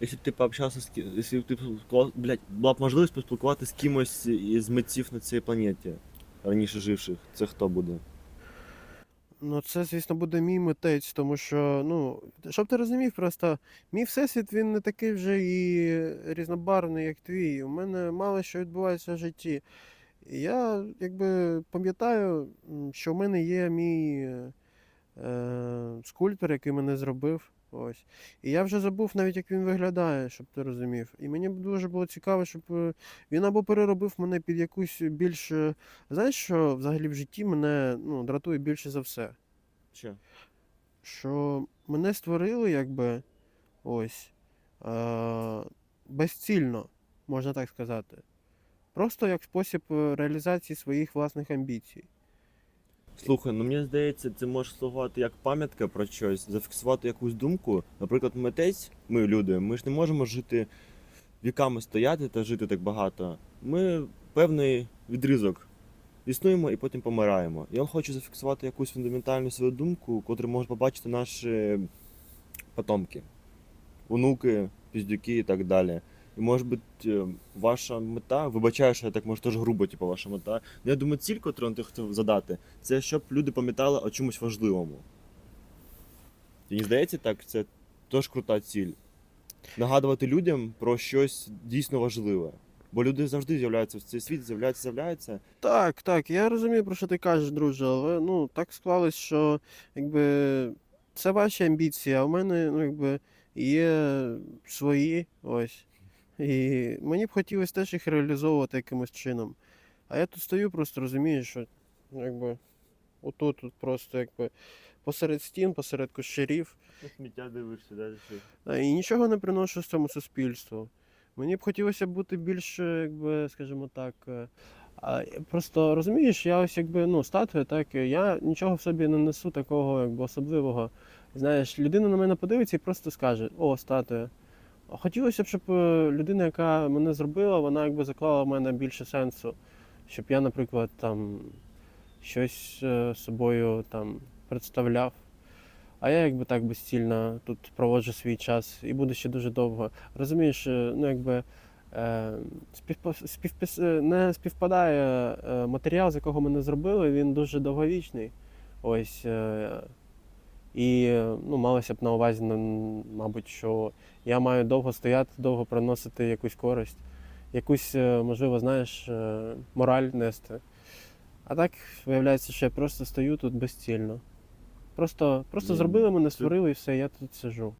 Якщо б ти пообщався з ки- якщо б ти блядь, була б можливість поспілкуватися з кимось із митців на цій планеті, раніше живших, це хто буде? Ну, це, звісно, буде мій митець, тому що, ну, щоб ти розумів, просто мій всесвіт він не такий вже і різнобарвний, як твій. У мене мало що відбувається в житті. Я якби пам'ятаю, що в мене є мій е, скульптор, який мене зробив. Ось. І я вже забув навіть, як він виглядає, щоб ти розумів. І мені дуже було цікаво, щоб е, він або переробив мене під якусь більш. е, Знаєш, що взагалі в житті мене ну, дратує більше за все? Що? Що мене створили, якби ось е, безцільно, можна так сказати. Просто як спосіб е, реалізації своїх власних амбіцій. Слухай, ну мені здається, це може слугувати як пам'ятка про щось, зафіксувати якусь думку. Наприклад, митець, ми люди, ми ж не можемо жити віками стояти та жити так багато. Ми певний відрізок існуємо і потім помираємо. І він хоче зафіксувати якусь фундаментальну свою думку, котру можуть побачити наші потомки, онуки, піздюки і так далі. І може бути е, ваша мета, вибачаю, що я так може теж грубо, типу, ваша мета. Ну, я думаю, ціль, яку ти хотів задати, це щоб люди пам'ятали о чомусь важливому. Не здається так, це теж крута ціль. Нагадувати людям про щось дійсно важливе. Бо люди завжди з'являються в цей світ, з'являються, з'являються. Так, так, я розумію, про що ти кажеш, друже, але ну так склалось, що якби це ваші амбіції, а в мене ну, якби, є свої. Ось. І мені б хотілося теж їх реалізовувати якимось чином. А я тут стою, просто розумію, що ну, якби отут от просто якби посеред стін, посеред кущарів. Сміття дивишся, далі. І нічого не приношу з цьому суспільству. Мені б хотілося бути більш, е, якби, скажімо так. е, А, просто розумієш, я ось якби ну, статуя, так, я нічого в собі не несу такого якби, особливого. Знаєш, людина на мене подивиться і просто скаже: О, статуя. Хотілося б, щоб е, людина, яка мене зробила, вона якби заклала в мене більше сенсу. Щоб я, наприклад, там щось е, собою там представляв. А я якби так безцільно тут проводжу свій час і буду ще дуже довго. Розумієш, е, ну якби е, співпа- співпис- не співпадає матеріал, з якого мене зробили, він дуже довговічний. Ось. Е, і ну, малося б на увазі, мабуть, що я маю довго стояти, довго приносити якусь користь, якусь, е, можливо, знаєш, е, мораль нести. А так виявляється, що я просто стою тут безцільно. Просто, просто зробили мене, створили і все, я тут сижу.